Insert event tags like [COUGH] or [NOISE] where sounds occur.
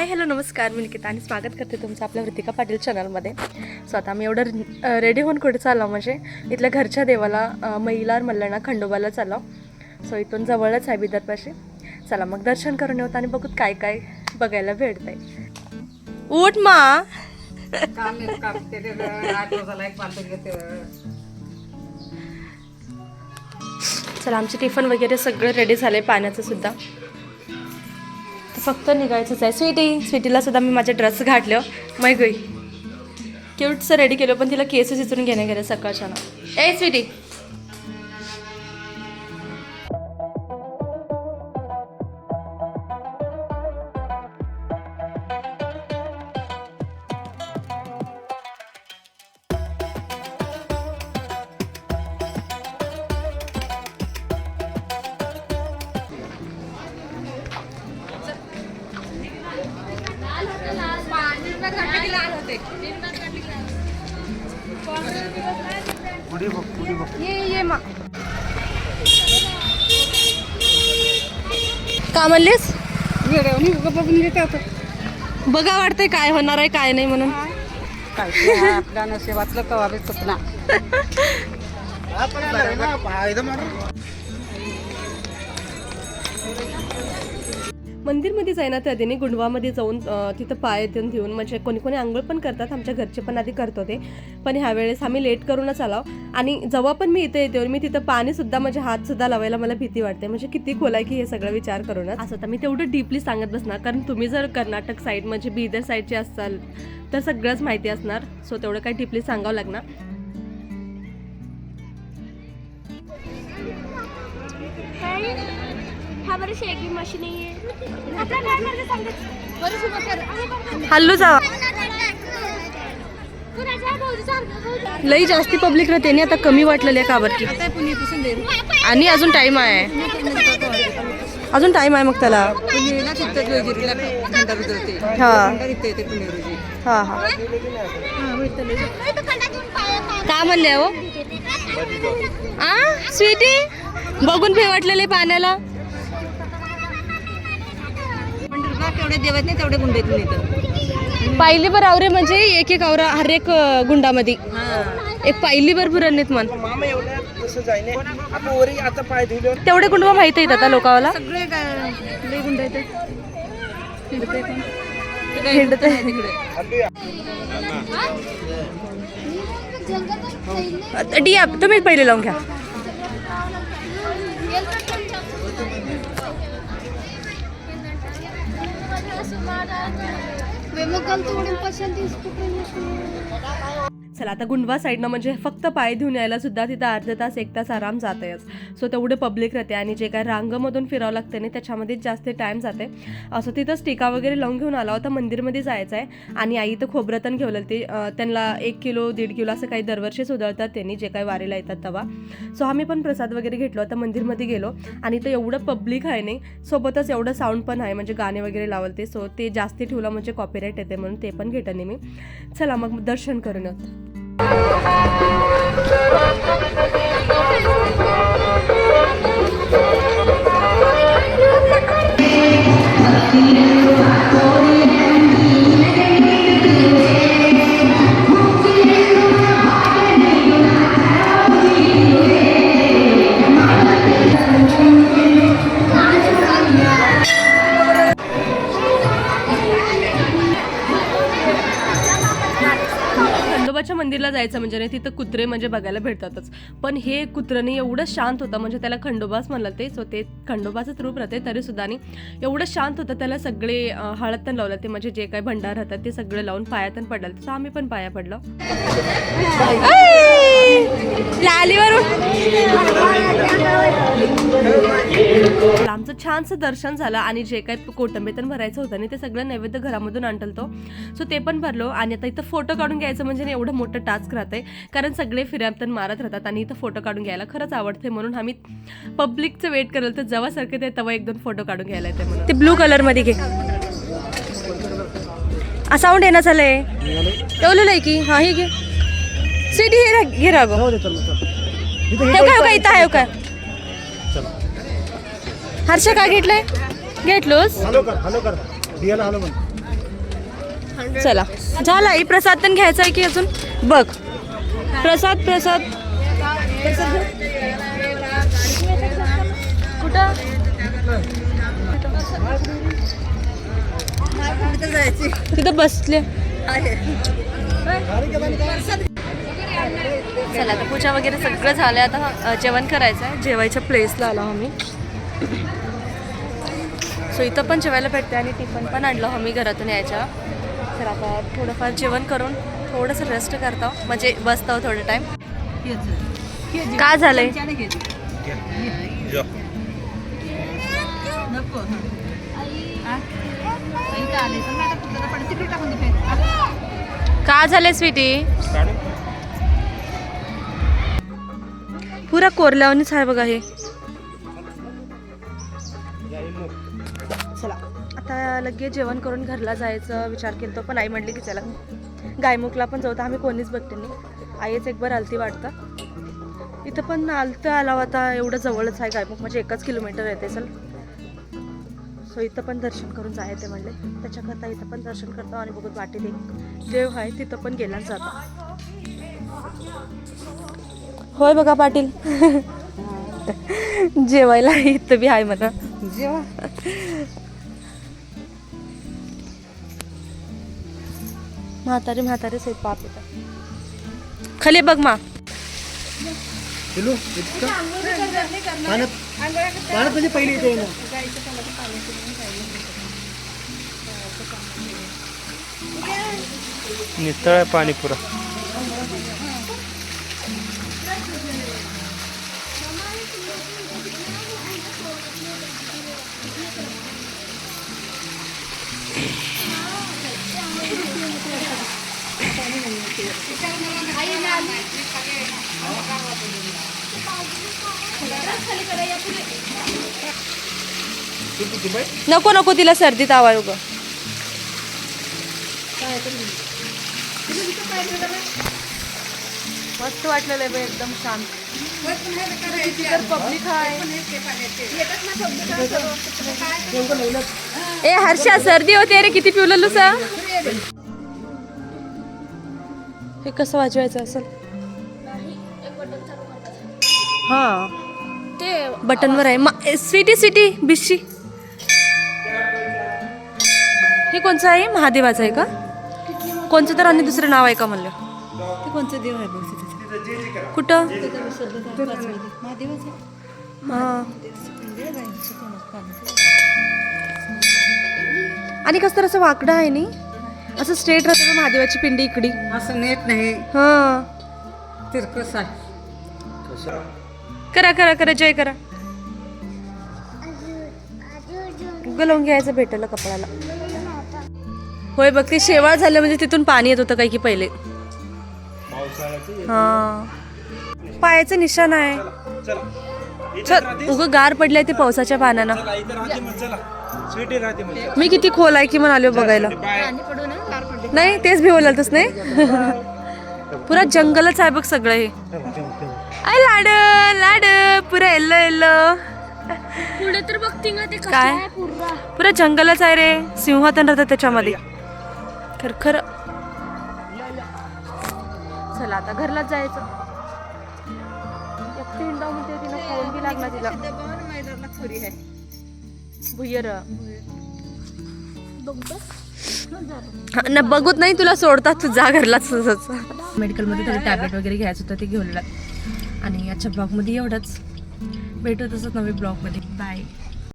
Hi hello नमस्कार. मी निकिता आणि स्वागत करते तुमचं आपल्या वृत्तिका पाटील चॅनलमध्ये. सो आता आम्ही एवढं रेडी होऊन कुठे चाललो? म्हणजे इथल्या घरच्या देवाला महिलार मल्लांना खंडोबाला चाललो. सो इथून जवळच आहे बिदरपाशी. चला मग दर्शन करून येऊ आणि बघू काय काय बघायला भेटतंय. उठ मा. चला आमचे टिफन वगैरे सगळं रेडी झाले पाण्याचं सुद्धा. फक्त निघायचंच आहे. स्वीटी स्वीटीला सुद्धा मी माझे ड्रेस घातलं. मै गई. क्यूटचं रेडी केलं पण तिला केस चिचून घेणे गेले सकाळच्या ना. ए स्वीटी! का म्हणलीस. बघा वाटतंय काय होणार आहे काय नाही म्हणून. आपल्या नशिबातलं कवा बी [LAUGHS] मंदिरमध्येच आहे ना त्या आधीने गुंडवामध्ये जाऊन तिथं पाय देऊन घेऊन म्हणजे कोणी कोणी आंघोळ पण करतात आमच्या घरचे पण आधी करत होते पण ह्यावेळेस आम्ही लेट करूनच आलो आणि जेव्हा पण मी इथे येते मी तिथं पाणीसुद्धा म्हणजे हातसुद्धा लावायला मला भीती वाटते. म्हणजे किती खोल आहे की हे सगळं विचार करूनच. असं तर मी तेवढं डीपली सांगत बसणार. कारण तुम्ही जर कर्नाटक साईड म्हणजे बिदर साईडचे असाल तर सगळंच माहिती असणार. सो तेवढं काही डीपली सांगावं लागणार. हल्लो जावा लई जास्ती पब्लिक राहते आणि आता कमी वाटलेली आहे काबर की. आता पुण्यापासून दे आणि अजून टाइम आहे. अजून टाइम आहे मग त्याला. हा. हा हा. का म्हणले हो? आ स्वीटी? बघून भे वाटलेले पाण्याला. केवढे देवत नाही तेवढे गुंड येतात बर आवरे म्हणजे एक एक आवरा हर एक गुंडामध्ये. एक पाहिली बर पुरणीत मन. तेवढे गुंडवा माहीत आहेत आता लोकावाला सगळे काय लई गुंड येतात हिंडते पण. ते काय हिंडते. हिंडत नाही तिकडे. डिया तुम्ही पहिले लावून घ्या. May magkantulong pasyente sa kukunin चला आता गुंडवा साईडनं म्हणजे फक्त पाय धुवून यायला सुद्धा तिथं अर्धा तास एक तास आराम जातेच. सो तेवढे पब्लिक राहते आणि जे काय रांगमधून फिरावं लागते ना त्याच्यामध्ये जास्त टाईम जाते. असं तिथंच टीका वगैरे लावून घेऊन आला होता मंदिरमध्ये जायचं आहे आणि आई तर खोबरतन घेवलं ते त्यांना एक किलो दीड किलो असं काही दरवर्षीच सुधारतात त्यांनी जे काही वारीला येतात तेव्हा. सो आम्ही पण प्रसाद वगैरे घेतलो आता मंदिरमध्ये गेलो. आणि तर एवढं पब्लिक आहे नाही सोबतच एवढं साऊंड पण आहे म्हणजे गाणे वगैरे लावलते. सो ते जास्ती ठेवलं म्हणजे कॉपीराईट येते म्हणून ते पण घेतलं मी. चला मग दर्शन करून येतो खंडोबाच्या मंदिरला जायचं म्हणजे नाही तिथं कुत्रे म्हणजे बघायला भेटतातच. पण हे कुत्रने एवढं शांत होतं म्हणजे त्याला खंडोबाच म्हणलं ते सो ते खंडोबाचंच रूप राहते तरी सुद्धा आणि एवढं शांत होतं त्याला सगळे हळद पण लावलं ते म्हणजे जे काही भंडार राहतात ते सगळं लावून पायातन पडलं. तसं आम्ही पण पाया पडलो. आमचं छानसं दर्शन झालं आणि जे काही कोटंबेतन भरायचं होतं आणि ते सगळं नैवेद्य घरामधून आणतो सो ते पण भरलो आणि आता इथं फोटो काढून घ्यायचं म्हणजे एवढं मोठं टास्क राहतंय. कारण सगळे फिरायतन मारत राहतात आणि इथं फोटो काढून घ्यायला खरंच आवडते म्हणून आम्ही पब्लिकचं वेट करल तर जेव्हा सारखं ते तेव्हा एक दोन फोटो काढून घ्यायला येते म्हणून. ते ब्लू कलरमध्ये घे. साऊंड येणं झालंय. एवढं की? हा हे घे. स्वीटी हे रा- घे रागो काय काय इथं आहे हो काय हर्ष काय घेतलंय? घेतलोस? चला. झाला आई प्रसाद पण घ्यायचा आहे की अजून? बघ. प्रसाद प्रसाद. कुठं? तिथं बसले. चला आता पूजा वगैरे सगळं झालं आता जेवण करायचं आहे. जेवायच्या प्लेसला आलो आम्ही. सो इथं पण जेवायला भेटते आणि टिफन पण आणलं आम्ही घरातून यायच्या. तर आता थोडंफार जेवण करून थोडंसं रेस्ट करतो. म्हणजे बसतो थोडं टाईम काय झालंय? का झालंय स्वीटी पुरा कोरल्यावरच आहे बघा हे. लगेच जेवण करून घरला जायचं विचार केला तो पण आई म्हणली की चला. गायमुखला पण जाऊ तर आम्ही कोणीच बघते नाही. आईच एक बार आलती वाटतं. इथं पण आलतं आला आता एवढं जवळच आहे गायमुख म्हणजे एकच किलोमीटर येते चल. सो इथं पण दर्शन करून जायचं म्हणले. त्याच्याकरता इथं पण दर्शन करतो आणि बघून वाटेत एक देव आहे तिथं पण गेला जातो. होय बघा पाटील. [LAUGHS] जेवायला इथं बी आहे म्हणा. म्हातारे म्हातारे आहेत पाप येतात खाली बघ मा. पाण्यात पाण्यात म्हणजे पहिली येते ना नितळ आहे पाणी पुरा. नको नको तिला सर्दी तावा ग मस्त वाटलेलं आहे एकदम शांत. पब्लिक ए हर्षा सर्दी होते रे किती पिवलेलो सा हे कसं वाजवायचं असेल? हा. ते बटनवर आहे. मा स्वीटी स्वीटी बिशी हे कोणचं आहे? महादेवाचं आहे का? कोणचं तर आणि दुसरं नाव आहे का म्हणलं? ते कोणचं देव आहे बघ कुठं? महादेवाचं हा. आणि कसं तर असं वाकडं आहे नी? असं स्ट्रेट राहतं बघ महादेवाची पिंडी इकडी. असं नेट नाही. हा. तिरकस आहे करा करा करा जय करा. गलवून घ्यायचं भेटलं कपड्याला. होय बघ ते शेवाळ झालं म्हणजे तिथून पाणी येत होतं काही की पहिले. हा. पायाचं निशाण आहे. चल उग गार पडलंय ते पावसाच्या पाण्यानं मी किती खोल आहे की म्हणालो बघायला. नाही तेच भिवलं नाही. [LAUGHS] पुरा जंगलच आहे बघ सगळं हे. आय लाड लाड पुरा येल्लो येल्लो. पुढे तर बघते ना ते काय? पुरा. जंगलच आहे रे. सिंहातन राहतात त्याच्यामध्ये. खर खर. चला आता घरलाच जायचं. एकटी हिंडाव म्हणते तिला फोन बी लागला तिला. भुयर ना बघूत नाही तुला सोडतात तू जा घरलाच मेडिकलमध्ये थोडी टॅबलेट वगैरे घ्यायचं होतं ते घेऊन आणि आजच्या ब्लॉगमध्ये एवढंच. भेटत असत नवीन ब्लॉगमध्ये.